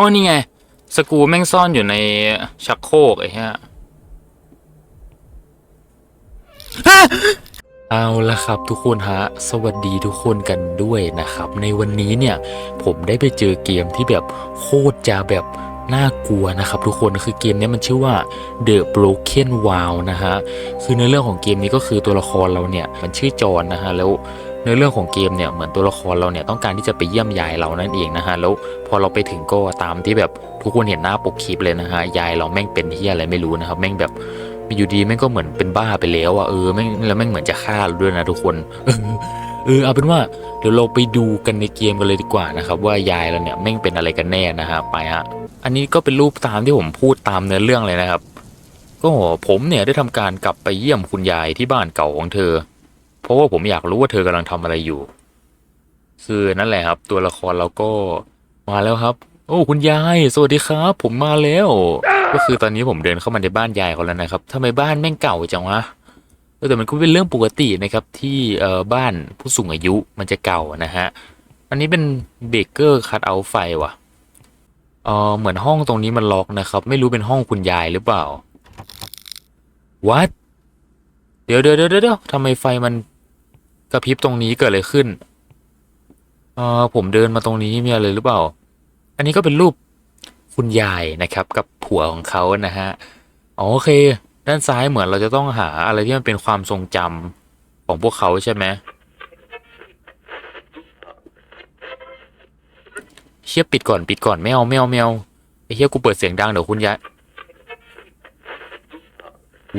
อ๋อนี่ไง สกรูแม่งซ่อนอยู่ในชักโครกไอ้เหี้ยฮะเอาละครับทุกคนฮะ สวัสดีทุกคนกันด้วยนะครับ ในวันนี้เนี่ย ผมได้ไปเจอเกมที่แบบโคตรจะแบบน่ากลัวนะครับทุกคนคือเกมเนี้ยมันชื่อว่า The Broken Wow นะฮะ คือในเรื่องของเกมนี้ก็คือตัวละครเราเนี่ย มันชื่อจอห์นนะฮะ แล้ว ในเรื่องของเกมเนี่ยเหมือนตัวละครเราเนี่ยต้องการที่จะไปเยี่ยมยายเรานั่นเองนะฮะแล้วพอเราไปถึงก็ตามที่แบบทุกคนเห็นหน้าปกคลิปเลยนะฮะยายเราแม่งเป็นที่อะไรไม่รู้นะครับแม่งแบบอยู่ดีแม่งก็เหมือนเป็นบ้าไปแล้วอะเออแม่งแล้วแม่งเหมือนจะฆ่าเราด้วยนะทุกคนเออเอาเป็นว่าเดี๋ยวเราไปดูกันในเกมกันเลยดีกว่านะครับว่ายายเราเนี่ยแม่งเป็นอะไรกันแน่นะฮะไปฮะอันนี้ก็เป็นรูปตามที่ผมพูดตามเนื้อเรื่องเลยนะครับ ก็ผมเนี่ยได้ทำการกลับไปเยี่ยมคุณยายที่บ้านเก่าของเธอ เพราะว่าผมอยากรู้ว่าเธอกำลังทำอะไรอยู่ คือนั่นแหละครับ ตัวละครเราก็มาแล้วครับ โอ้คุณยาย สวัสดีครับ ผมมาแล้ว ก็คือตอนนี้ผมเดินเข้ามาในบ้านยายเขาแล้วนะครับทำไมบ้านแม่งเก่าจังวะเออแต่มันก็เป็นเรื่องปกตินะครับ ที่เอ่อบ้านผู้สูงอายุมันจะเก่านะฮะอันนี้เป็นเบเกอร์คัทเอาไฟว่ะเออเหมือนห้องตรงนี้มันล็อกนะครับ ไม่รู้เป็นห้องคุณยายหรือเปล่า what เดี๋ยวเดี๋ยวเดี๋ยวเดี๋ยวทำไมไฟมัน กระพริบตรงนี้เกิดอะไรขึ้นเออผมเดินมาตรงนี้มีอะไรหรือเปล่า อันนี้ก็เป็นรูปคุณยายนะครับ กับผัวของเขานะฮะอ๋อโอเค ด้านซ้ายเหมือนเราจะต้องหาอะไรที่มันเป็นความทรงจำของพวกเขาใช่ไหมเชี่ยปิดก่อนปิดก่อนไม่เอาไม่เอาไม่เอาไอ้เฮียกูเปิดเสียงดังเดี๋ยวคุณยาย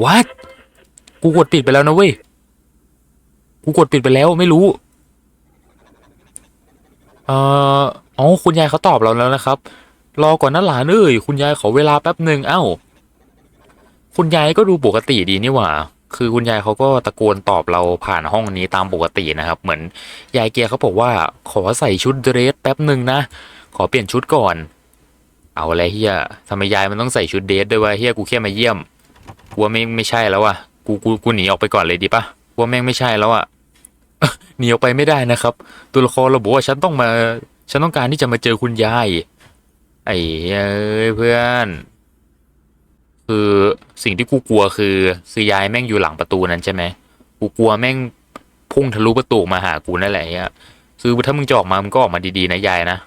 what กูกดปิดไปแล้วนะเว้ย กูกดปิดไปแล้วไม่รู้ เอ่ออ๋อคุณยายเขาตอบเราแล้วนะครับ รอก่อนนะหลานเอ้ยคุณยายขอเวลาแป๊บหนึ่งเอ้า คุณยายก็ดูปกติดีนี่หว่า คือคุณยายเขาก็ตะโกนตอบเราผ่านห้องนี้ตามปกตินะครับ เหมือนยายเกียร์เขาบอกว่าขอใส่ชุดเดรสแป๊บหนึ่งนะขอเปลี่ยนชุดก่อน เอาอะไรเฮียทำไมยายมันต้องใส่ชุดเดรสด้วยวะเฮียกูแค่มาเยี่ยมกูว่าไม่ไม่ใช่แล้วอะกูกูกูหนีออกไปก่อนเลยดีปะ ว่าแม่งไม่ใช่แล้วอะหนีออกไปไม่ได้นะครับ ตัวละครเราบอกว่าฉันต้องมา ฉันต้องการที่จะมาเจอคุณยาย ไอ้เพื่อน คือสิ่งที่กูกลัวคือคือยายแม่งอยู่หลังประตูนั้นใช่ไหมกูกลัวแม่งพุ่งทะลุประตูมาหากูนั่นแหละเฮียคือถ้ามึงจะออกมามึงก็ออกมาดีๆนะยายนะ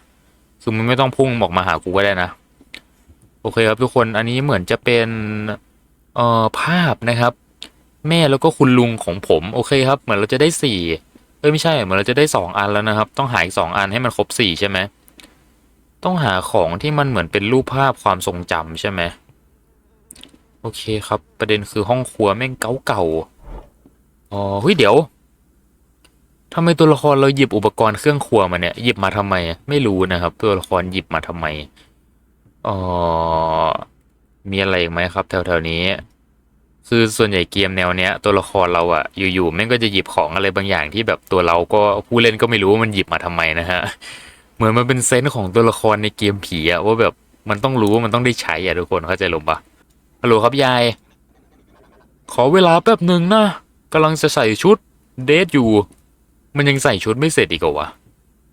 คือมึงไม่ต้องพุ่งออกมาหากูก็ได้นะ โอเคครับทุกคนอันนี้เหมือนจะเป็นเอ่อภาพนะครับ แม่แล้วก็คุณลุงของผมโอเคครับ เหมือนเราจะได้สี่เอ้ยไม่ใช่เหมือนเราจะได้สองอันแล้วนะครับ ต้องหาอีกสองอันให้มันครบสี่ใช่ไหมต้องหาของที่มันเหมือนเป็นรูปภาพความทรงจำใช่ไหมโอเคครับ ประเด็นคือห้องครัวแม่งเก่าเก่าๆอ๋อเฮ้ยเดี๋ยวทำไมตัวละครเราหยิบอุปกรณ์เครื่องครัวมาเนี่ยหยิบมาทำไมไม่รู้นะครับ ตัวละครหยิบมาทำไมอ๋อมีอะไรอีกไหมครับ แถวๆนี้ คือส่วนใหญ่เกมแนวเนี้ยตัวละครเราอะอยู่ๆแม่งก็จะหยิบของอะไรบางอย่างที่แบบตัวเราก็ผู้เล่นก็ไม่รู้ว่ามันหยิบมาทำไมนะฮะ เหมือนมันเป็นเซนส์ของตัวละครในเกมผีอะว่าแบบมันต้องรู้ว่ามันต้องได้ใช้อะทุกคนเข้าใจหรือปะฮัลโหลครับยาย ขอเวลาแป๊บหนึ่งนะกำลังจะใส่ชุดเดทอยู่ มันยังใส่ชุดไม่เสร็จอีกเหรอวะ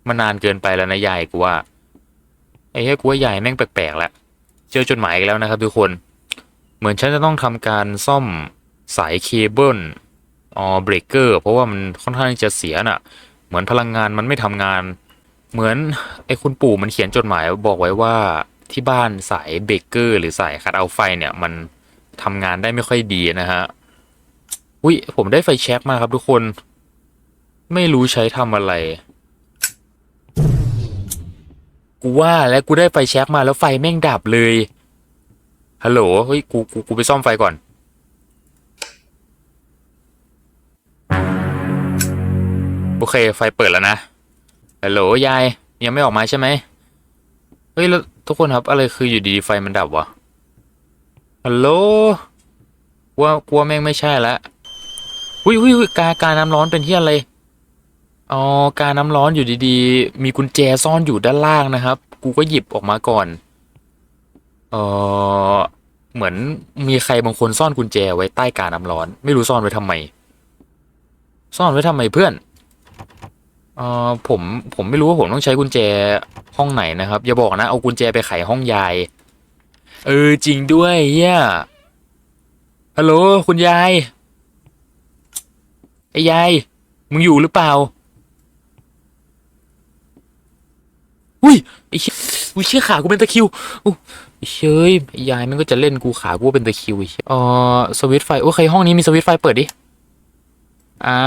มันนานเกินไปแล้วนะยายกูว่าไอ้เหี้ยกูว่ายายแม่งแปลกๆแล้วเจอจดหมายอีกแล้วนะครับทุกคน เหมือนฉันจะต้องทำการซ่อมสายเคเบิลออเบรกเกอร์เพราะว่ามันค่อนข้างจะเสียน่ะ เหมือนพลังงานมันไม่ทำงาน เหมือนไอ้คุณปู่มันเขียนจดหมายบอกไว้ว่าที่บ้านสายเบรกเกอร์หรือสายคัดเอาไฟเนี่ยมันทำงานได้ไม่ค่อยดีนะฮะอุ้ยผมได้ไฟแช็กมาครับทุกคน ไม่รู้ใช้ทำอะไร กูว่าแล้วกูได้ไฟแช็กมาแล้วไฟแม่งดับเลย ฮัลโหล เฮ้ย กู กู กูไปซ่อมไฟก่อน โอเค ไฟเปิดแล้วนะ ฮัลโหล ยาย ยังไม่ออกมาใช่ไหม เฮ้ย แล้วทุกคนครับ อะไรคืออยู่ดีๆไฟมันดับวะ ฮัลโหล กลัว กลัวแม่งไม่ใช่ละหุยหุยหุยกากาน้ำร้อนเป็นที่อะไร อ๋อ กาน้ำร้อนอยู่ดีๆ มีกุญแจซ่อนอยู่ด้านล่างนะครับ กูก็หยิบออกมาก่อน เออเหมือนมีใครบางคนซ่อนกุญแจไว้ใต้กาน้ำร้อน ไม่รู้ซ่อนไว้ทำไม ซ่อนไว้ทำไมเพื่อนเออผมผมไม่รู้ว่าผมต้องใช้กุญแจห้องไหนนะครับ อย่าบอกนะเอากุญแจไปไขห้องยาย เออจริงด้วยเฮียฮัลโหลคุณยายไอ้ยายมึงอยู่หรือเปล่าอุ้ยไอ้เชี่ยอุ้ยเชี่ยขากูเป็นตะคิวอู้ เชยยายมันก็จะเล่นกูขากูเป็นตะคิวอ้เชี่ยเออสวิตไฟ โอเคห้องนี้มีสวิตไฟเปิดดิ อ้า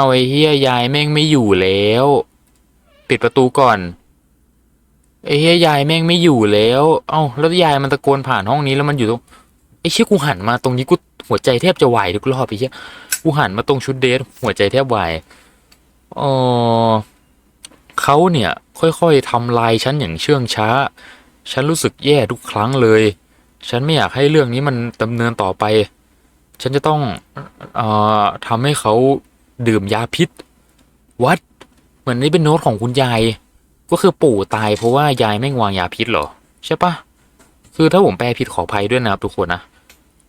วไอ้เฮียยายแม่งไม่อยู่แล้ว ปิดประตูก่อนไอ้เฮียยายแม่งไม่อยู่แล้ว เอ้าแล้วยายมันตะโกนผ่านห้องนี้แล้วมันอยู่ตรงไอ้เชี่ยกูหันมาตรงนี้กูหัวใจแทบจะวายทุกรอบไอ้เชี่ยกูหันมาตรงชุดเดทหัวใจแทบวายอ๋อเขาเนี่ย ค่อยๆทำลายฉันอย่างเชื่องช้า ฉันรู้สึกแย่ทุกครั้งเลย ฉันไม่อยากให้เรื่องนี้มันดำเนินต่อไป ฉันจะต้องเอ่อทำให้เขาดื่มยาพิษ วัด เหมือนนี่เป็นโน้ตของคุณยาย ก็คือปู่ตายเพราะว่ายายแม่งวางยาพิษเหรอ ใช่ปะคือถ้าผมแปลผิดขออภัยด้วยนะครับทุกคนนะ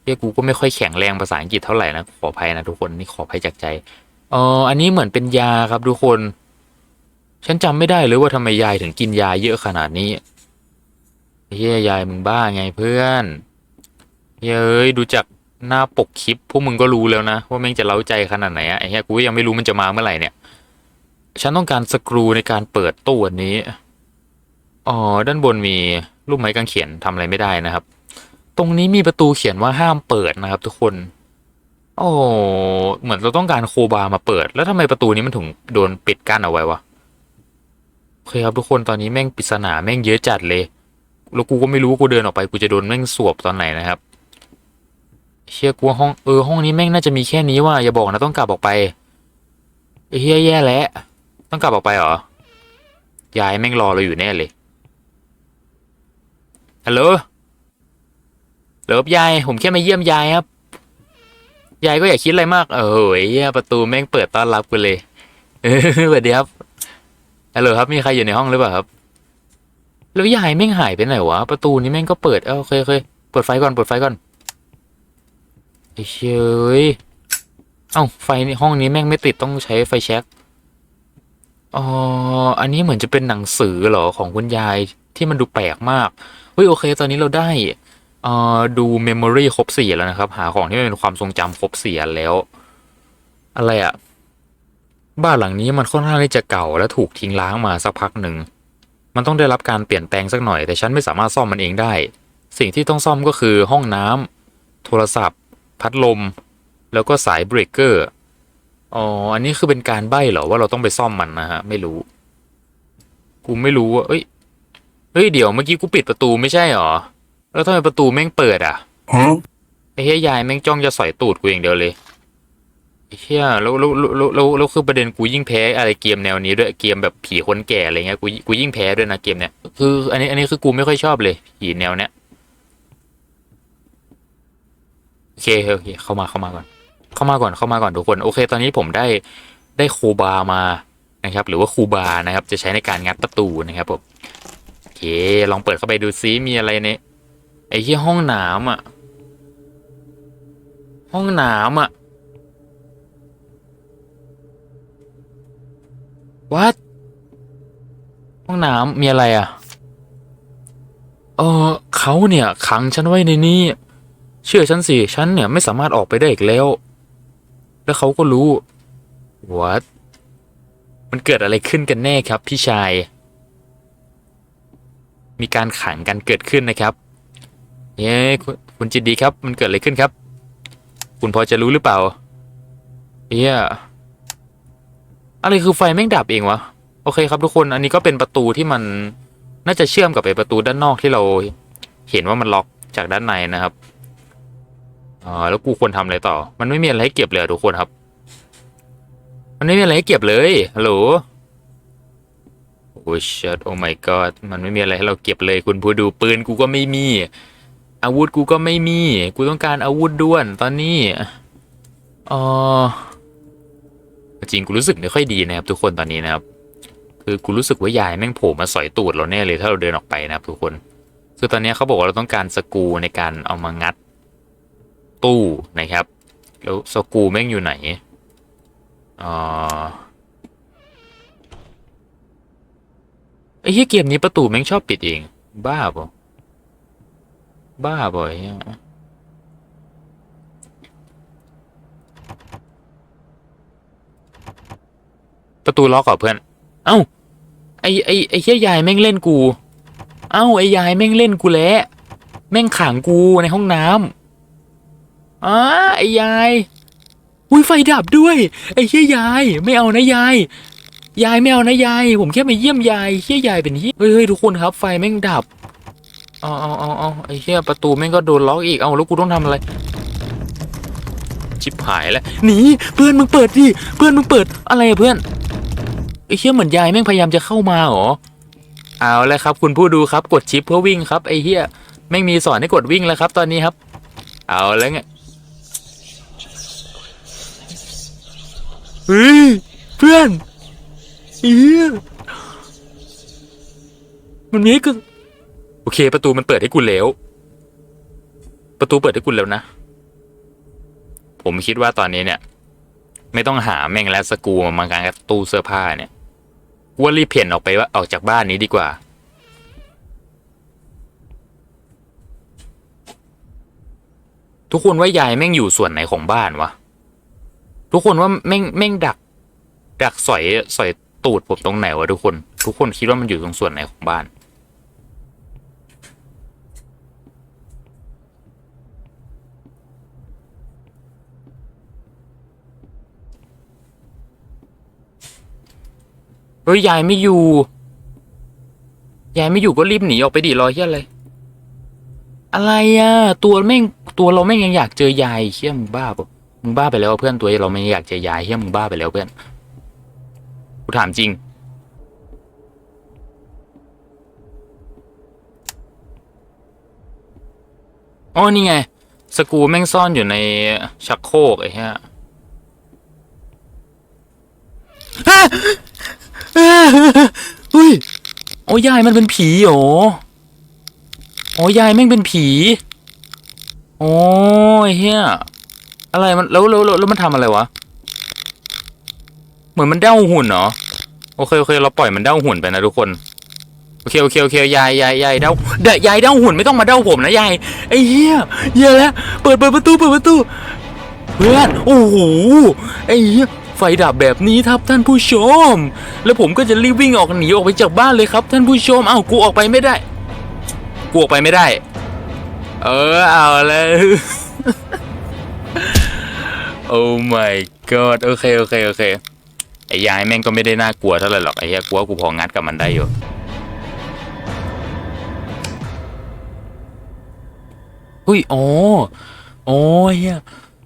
เรียกกูก็ไม่ค่อยแข็งแรงภาษาอังกฤษเท่าไหร่นะขออภัยนะทุกคนนี่ขออภัยจากใจเอออันนี้เหมือนเป็นยาครับทุกคน ฉันจำไม่ได้เลยว่าทำไมยายถึงกินยาเยอะขนาดนี้ เฮ้ยยายมึงบ้าไงเพื่อนเฮ้ยดูจากหน้าปกคลิปพวกมึงก็รู้แล้วนะ ว่าแม่งจะเล้าใจขนาดไหนอะไอ้เหี้ยกูยังไม่รู้มันจะมาเมื่อไหร่เนี่ย ฉันต้องการสกรูในการเปิดตู้อันนี้ อ๋อ ด้านบนมีรูปไม้กางเขนทำอะไรไม่ได้นะครับ ตรงนี้มีประตูเขียนว่าห้ามเปิดนะครับ ทุกคน โอ้เหมือนเราต้องการโคบามาเปิด แล้วทำไมประตูนี้มันถึงโดนปิดกั้นเอาไว้วะโอเคครับทุกคนตอนนี้แม่งปริศนาแม่งเยอะจัดเลย แล้วกูก็ไม่รู้ว่ากูเดินออกไปกูจะโดนแม่งสวบตอนไหนนะครับเชี่ยกลัวห้องเออห้องนี้แม่งน่าจะมีแค่นี้ว่าอย่าบอกนะต้องกลับออกไปเฮียแย่แล้วต้องกลับออกไปเหรอยายแม่งรอเราอยู่แน่เลยฮัลโหลเลิฟยายผมแค่มาเยี่ยมยายครับยายก็อย่าคิดอะไรมากเออเหี้ยประตูแม่งเปิดต้อนรับกูเลยเออสวัสดีครับฮัลโหลครับมีใครอยู่ในห้องหรือเปล่าครับ แล้วยายแม่งหายไปไหนวะ ประตูนี้แม่งก็เปิด เออโอเคโอเคเปิดไฟก่อนเปิดไฟก่อนไอ้เชยเอ้าไฟในห้องนี้แม่งไม่ติดต้องใช้ไฟแช็กอ๋ออันนี้เหมือนจะเป็นหนังสือเหรอของคุณยายที่มันดูแปลกมากเฮ้ยโอเค ตอนนี้เราได้เอ่อดูเมมโมรีครบสี่แล้วนะครับ หาของที่มันเป็นความทรงจำครบสี่แล้ว อะไรอะบ้านหลังนี้มันค่อนข้างที่จะเก่าและถูกทิ้งล้างมาสักพักหนึ่ง มันต้องได้รับการเปลี่ยนแปลงสักหน่อย แต่ฉันไม่สามารถซ่อมมันเองได้ สิ่งที่ต้องซ่อมก็คือห้องน้ำโทรศัพท์ พัดลม แล้วก็สายเบรกเกอร์อ๋ออันนี้คือเป็นการใบ้เหรอว่าเราต้องไปซ่อมมันนะฮะไม่รู้กูไม่รู้ว่าเอ้ยเฮ้ยเดี๋ยวเมื่อกี้กูปิดประตูไม่ใช่เหรอแล้วทำไมประตูแม่งเปิดอะ Huh? ไอ้เฮียยายแม่งจ้องจะสอยตูดกูอย่างเดียวเลยไอ้ เฮียแล้วแล้วแล้วแล้วแล้วคือประเด็นกูยิ่งแพ้อะไรเกมแนวนี้ด้วยเกมแบบผีคนแก่อะไรเงี้ยกูกูยิ่งแพ้ด้วยนะเกมเนี้ยคืออันนี้อันนี้คือกูไม่ค่อยชอบเลยผีแนวเนี้ยโอเคโอเคเข้ามาเข้ามาก่อน เข้ามาก่อนเข้ามาก่อนทุกคน โอเค ตอนนี้ผมได้ได้คูบามานะครับ หรือว่าคูบานะครับ จะใช้ในการงัดประตูนะครับผมโอเค ลองเปิดเข้าไปดูซิมีอะไรในไอ้ที่ห้องน้ำอะห้องน้ำอะ what ห้องน้ำมีอะไรอะ เออเขาเนี่ย ขังฉันไว้ในนี้ เชื่อฉันสิ ฉันเนี่ยไม่สามารถออกไปได้อีกแล้ว แล้วเขาก็รู้ what มันเกิดอะไรขึ้นกันแน่ครับ พี่ชาย มีการขังกันเกิดขึ้นนะครับ เย้คุณคุณจิตดีครับ มันเกิดอะไรขึ้นครับ คุณพอจะรู้หรือเปล่าเฮีย อะไรคือไฟแม่งดับเองวะ โอเคครับทุกคนอันนี้ก็เป็นประตูที่มันน่าจะเชื่อมกับไอประตูด้านนอกที่เราเห็นว่ามันล็อกจากด้านในนะครับอ๋อแล้วกูควรทำอะไรต่อ มันไม่มีอะไรให้เก็บเลยทุกคนครับ มันไม่มีอะไรให้เก็บเลยฮัลโหลโอ้ชิตโอ้ my god มันไม่มีอะไรให้เราเก็บเลยคุณผู้ดูปืนกูก็ไม่มี อาวุธกูก็ไม่มี กูต้องการอาวุธด้วนตอนนี้อ๋อ จริงกูรู้สึกไม่ค่อยดีนะครับ ทุกคนตอนนี้นะครับ คือกูรู้สึกว่ายายแม่งโผล่มาสอยตูดเราแน่เลยถ้าเราเดินออกไปนะครับ ทุกคนคือตอนนี้เขาบอกว่าเราต้องการสกูในการเอามางัด ตู้นะครับ แล้วสกูแม่งอยู่ไหนอ่าไอ้เหี้ยเกมนี้ประตูแม่งชอบปิดเอง บ้าปะบ้าปะไอ้เหี้ยประ ตูล็อกเหรอเพื่อน เอ้า ไอ้ไอ้ไอ้เหี้ยยายแม่งเล่นกู เอ้าไอ้ยายแม่งเล่นกูแล้วแม่งขังกูในห้องน้ำอ้าไอ้ยายอุ้ยไฟดับด้วย ไอ้เหี้ยยาย ไม่เอานะยาย ยายไม่เอานะยาย ผมแค่มาเยี่ยมยายเฮียยายเป็นเฮียเฮ้ยเฮ้ยทุกคนครับ ไฟแม่งดับเอาเอาเอาเอาไอ้เฮียประตูแม่งก็โดนล็อกอีก เอาแล้วกูต้องทำอะไร ชิบหายแล้ว หนี เพื่อนมึงเปิดดิ เพื่อนมึงเปิดอะไรอะเพื่อน ไอ้เฮียเหมือนยายแม่งพยายามจะเข้ามาหรอ เอาแล้วครับ คุณผู้ดูครับกดชิปเพื่อวิ่งครับไอ้เฮียแม่งมีสอนให้กดวิ่งแล้วครับ ตอนนี้ครับ เอาแล้วไงเฮ้ยเพื่อนเอียมันมีให้กูโอเค ประตูมันเปิดให้กูแล้ว ประตูเปิดให้กูแล้วนะผมคิดว่าตอนนี้เนี่ย ไม่ต้องหาแม่งและสกูมามากางกับตู้เสื้อผ้าเนี่ย ว่ารีบเพ่นออกไปว่าออกจากบ้านนี้ดีกว่า ทุกคนว่ายายแม่งอยู่ส่วนไหนของบ้านวะ ทุกคนว่าแม่งแม่งดัก ดักสอยสอยตูดผมตรงไหนวะทุกคน ทุกคนคิดว่ามันอยู่ตรงส่วนไหนของบ้าน ฮ้ยยายไม่อยู่ยายไม่อยู่ก็รีบหนีออกไปดิรอเฮียอะไร อะไรอะ ตัวแม่งตัวเราแม่งยังอยากเจอยายเฮียมึงบ้าปะมึงบ้าไปแล้วเพื่อนตัวเราไม่อยากเจอยายเฮียมึงบ้าไปแล้วเพื่อนกูถามจริงอ๋อนี่ไง สกูแม่งซ่อนอยู่ในชักโครกไอ้เหี้ย ฮะเฮ้ยโอ้ยายมันเป็นผีเหรอโอ้ยายแม่งเป็นผี โอ้ยเฮียอะไรมันแล้วแล้วแล้วแล้วมันทำอะไรวะ เหมือนมันเด้าหุ่นเหรอ โอเคโอเคเราปล่อยมันเด้าหุ่นไปนะทุกคน โอเคโอเคโอเคยายยายยายเด้าเดะยายเด้าหุ่นไม่ต้องมาเด้าผมนะยายไอ้เหี้ยเหี้ยแล้วเปิดเปิดประตูเปิดประตู เพื่อน โอ้โห ไอ้เหี้ย ไฟดับแบบนี้ครับท่านผู้ชม แล้วผมก็จะรีบวิ่งออกหนีออกไปจากบ้านเลยครับ ท่านผู้ชมเอ้ากูออกไปไม่ได้กูออกไปไม่ได้ เออเอาเลยโอ้ my god โอเคโอเคโอเคไอ้ยายแม่งก็ไม่ได้น่ากลัวเท่าไหร่หรอกไอ้เหี้ยกลัวกูพองัดกับมันได้อยู่หุ้ยอ๋ออ๋อเฮีย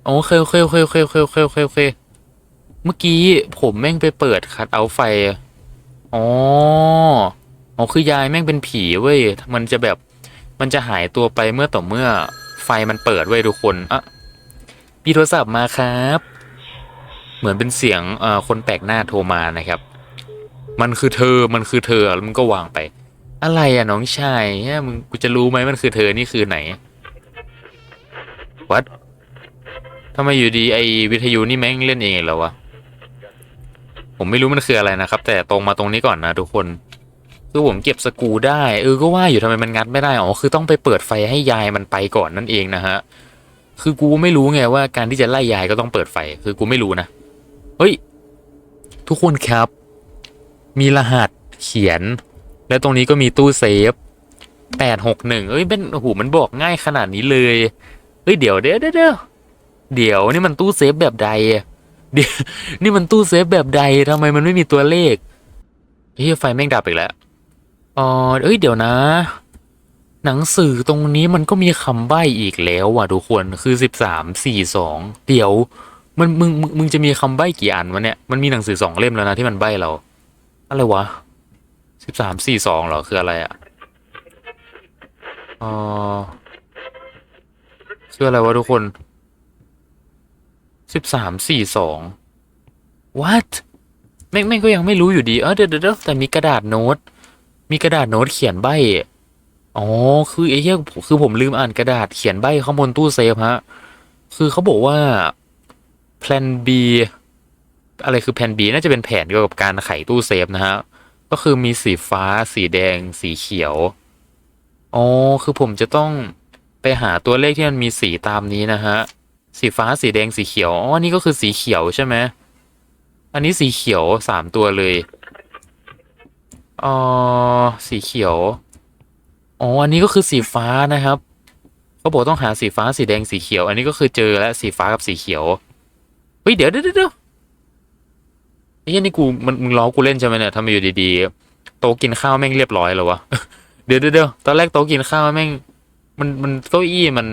อ๋อโอเคโอเคโอเคโอเคโอเคโอเคโอเคโอ เมื่อกี้ผมแม่งไปเปิดคัดเอาไฟ อ๋อ อ๋อคือยายแม่งเป็นผีเว้ย มันจะแบบมันจะหายตัวไปเมื่อต่อเมื่อไฟมันเปิดเว้ยทุกคนอะมีโทรศัพท์มาครับ เหมือนเป็นเสียงเอ่อคนแปลกหน้าโทรมานะครับ มันคือเธอ มันคือเธอแล้วมันก็วางไป อะไรอะน้องชายเนี่ยมึงกูจะรู้ไหมมันคือเธอนี่คือไหนวัดทำไมอยู่ดีไอวิทยุนี่แม่งเล่นเองเหรอวะ ผมไม่รู้มันคืออะไรนะครับ แต่ตรงมาตรงนี้ก่อนนะทุกคน คือผมเก็บสกูได้ เออก็ว่าอยู่ทำไมมันงัดไม่ได้อ๋อคือต้องไปเปิดไฟให้ยายมันไปก่อนนั่นเองนะฮะคือกูไม่รู้ไงว่าการที่จะไล่ยายก็ต้องเปิดไฟ คือกูไม่รู้นะเฮ้ย ทุกคนครับ มีรหัสเขียน แล้วตรงนี้ก็มีตู้เซฟแปดหกหนึ่งเอ้ยเป็นโอ้โหมันบอกง่ายขนาดนี้เลยเฮ้ยเดี๋ยวเดี๋ยวเดี๋ยวเดี๋ยวนี่มันตู้เซฟแบบใดอะ เดี๋ยวนี่มันตู้เซฟแบบใดทำไมมันไม่มีตัวเลขเฮ้ยไฟแม่งดับอีกแล้วอ๋อเอ้ยเดี๋ยวนะ หนังสือตรงนี้มันก็มีคำใบ้อีกแล้วว่ะทุกคนคือสิบสามสี่สองเดี๋ยวมันมึงมึงมึงจะมีคำใบ้กี่อันวะเนี่ยมันมีหนังสือสองเล่มแล้วนะที่มันใบ้เราอะไรวะสิบสามสี่สองเหรอคืออะไรอะอ๋อคืออะไรวะทุกคน สิบสามสี่สอง what แม่งแม่งก็ยังไม่รู้อยู่ดี เออเดี๋ยวเดี๋ยวแต่มีกระดาษโน้ต มีกระดาษโน้ตเขียนใบอ๋อ คือไอ้เหี้ยคือผมลืมอ่านกระดาษเขียนใบข้างบนตู้เซฟฮะ คือเขาบอกว่า plan B อะไรคือแผน B น่าจะเป็นแผนเกี่ยวกับการไขตู้เซฟนะฮะ ก็คือมีสีฟ้า สีแดง สีเขียว อ๋อ คือผมจะต้องไปหาตัวเลขที่มันมีสีตามนี้นะฮะ สีฟ้าสีแดงสีเขียวอ๋อนี่ก็คือสีเขียวใช่ไหมอันนี้สีเขียวสามตัวเลยอ๋อสีเขียวอ๋ออันนี้ก็คือสีฟ้านะครับเขาบอกต้องหาสีฟ้าสีแดงสีเขียว อันนี้ก็คือเจอแล้วสีฟ้ากับสีเขียวเฮ้ยเดี๋ยวเดี๋ยวเดี๋ยวไอ้เหี้ยนี่กูมันมึงล้อกูเล่นใช่ไหมเนี่ยทำไมอยู่ดีๆโต๊ะกินข้าวแม่งเรียบร้อยแล้ววะเดี๋ยวเดี๋ยวเดี๋ยวตอนแรกโต๊ะกินข้าวแม่ง มันมันเก้าอี้มัน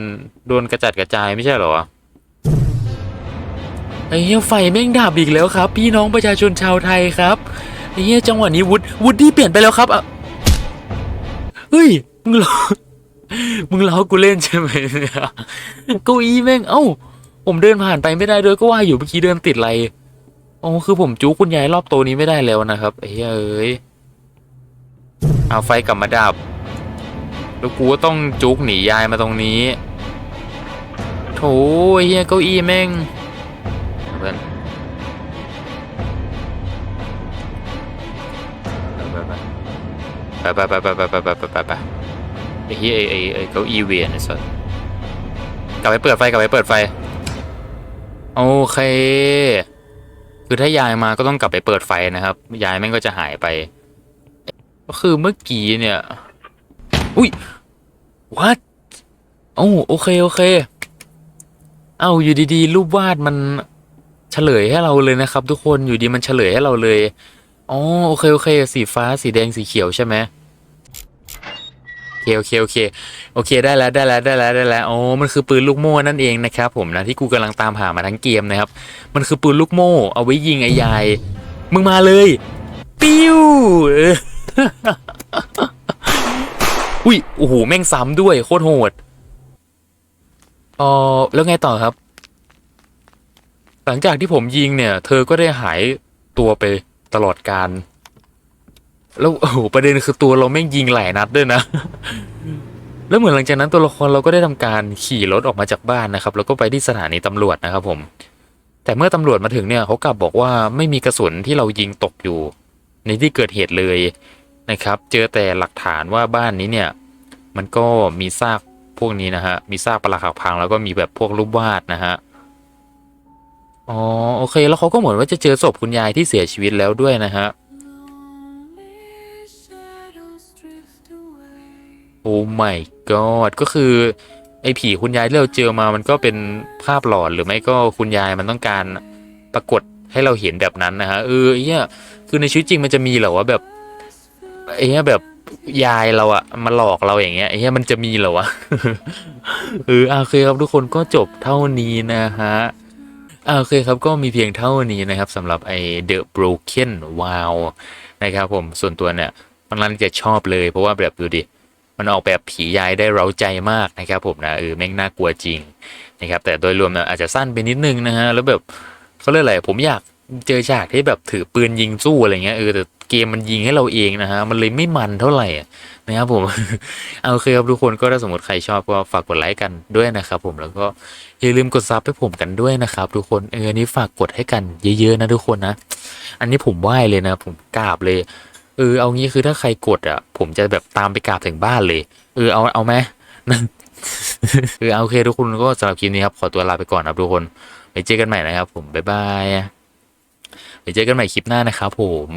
โดนกระจัดกระจายไม่ใช่เหรอ ไอ้เหี้ยไฟแม่งดับอีกแล้วครับ พี่น้องประชาชนชาวไทยครับไอ้เหี้ยจังหวะนี้วุฒวุฒิเปลี่ยนไปแล้วครับอะเฮ้ยมึงล้อมึงล้อกูเล่นใช่ไหมเนี่ยเก้าอี้แม่งเอ้า ผมเดินผ่านไปไม่ได้ด้วยก็ว่าอยู่เมื่อกี้เดินติดอะไรอ๋อคือผมจู้คุณยายรอบโตะนี้ไม่ได้แล้วนะครับไอ้เหี้ยเอ้ยเอาไฟกลับมาดับ แล้วกูก็ต้องจุกหนียายมาตรงนี้ โถไอ้เฮียเก้าอี้แม่ง ไปไปไปไปไปไปไปไปไปไปไอ้เฮียไอ้ไอ้ไอ้เก้าอี้เวียนไอ้สัสกลับไปเปิดไฟกลับไปเปิดไฟ โอเค คือถ้ายายมาก็ต้องกลับไปเปิดไฟนะครับ ยายแม่งก็จะหายไป ก็คือเมื่อกี้เนี่ย อุ้ย what โอ้โอเคโอเค เอาอยู่ดีๆ รูปวาดมันเฉลยให้เราเลยนะครับ ทุกคนอยู่ดีมันเฉลยให้เราเลย อ๋อโอเคโอเค สีฟ้าสีแดงสีเขียวใช่ไหมโอเคโอเคโอเคโอเคได้แล้วได้แล้วได้แล้วได้แล้วโอ๋อมันคือปืนลูกโม่นั่นเองนะครับผมนะที่กูกำลังตามหามาทั้งเกมนะครับ มันคือปืนลูกโม่เอาไว้ยิงไอ้ยาย มึงมาเลยปิ้วอออุ้ยโอ้โหแม่งซ้ำด้วยโคตรโหดเออแล้วไงต่อครับ หลังจากที่ผมยิงเนี่ย เธอก็ได้หายตัวไป ตลอดการ แล้วโอ้โหประเด็นคือตัวเราแม่งยิงหลายนัดด้วยนะ แล้วเหมือนหลังจากนั้นตัวละครเราก็ได้ทำการขี่รถออกมาจากบ้านนะครับ แล้วก็ไปที่สถานีตำรวจนะครับ ผม แต่เมื่อตำรวจมาถึงเนี่ยเขากลับบอกว่าไม่มีกระสุนที่เรายิงตกอยู่ ในที่เกิดเหตุเลยนะครับ เจอแต่หลักฐานว่าบ้านนี้เนี่ย มันก็มีซากพวกนี้นะฮะมีซากปรักหักพังแล้วก็มีแบบพวกรูปวาดนะฮะ อ๋อโอเค แล้วเขาก็เหมือนว่าจะเจอศพคุณยายที่เสียชีวิตแล้วด้วยนะฮะโอ้ my god ก็คือ ไอ้ผีคุณยายที่เราเจอมามันก็เป็นภาพหลอนหรือไม่ก็คุณยายมันต้องการปรากฏให้เราเห็นแบบนั้นนะฮะเออไอ้เนี่ยคือในชีวิตจริงมันจะมีเหรอว่าแบบไอ้เนี่ยแบบยายเราอะมาหลอกเราอย่างเงี้ยไอ้เนี่ยมันจะมีเหรอวะเอออะโอเคครับทุกคนก็จบเท่านี้นะฮะ โอเคครับก็มีเพียงเท่านี้นะครับสำหรับไอ้ The Broken Wow นะครับผมส่วนตัวเนี่ยมันนั้นจะชอบเลยเพราะว่าแบบดูดิมันออกแบบผียายได้เร้าใจมากนะครับผมนะเออแม่งน่ากลัวจริงนะครับแต่โดยรวมเนี่ยอาจจะสั้นไปนิดนึงนะฮะแล้วแบบเขาเรียกอะไรผมอยากเจอฉากที่แบบถือปืนยิงสู้อะไรเงี้ยเออแต่ เกมมันยิงให้เราเองนะฮะมันเลยไม่มันเท่าไหร่นะครับผมเอาโอเคครับทุกคนก็ถ้าสมมติใครชอบก็ฝากกดไลค์กันด้วยนะครับผมแล้วก็อย่าลืมกดซับให้ผมกันด้วยนะครับ ทุกคนเอออันนี้ฝากกดให้กันเยอะๆนะทุกคนนะอันนี้ผมไหว้เลยนะ ผมกราบเลยเออเอางี้คือถ้าใครกดอะ ผมจะแบบตามไปกราบถึงบ้านเลยเออเอาเอาไหมเออเอาโอเคทุกคนก็สำหรับคลิปนี้ครับ ขอตัวลาไปก่อนครับทุกคนไปเจอกันใหม่นะครับผมบ๊ายบายไปเจอกันใหม่คลิปหน้านะครับผม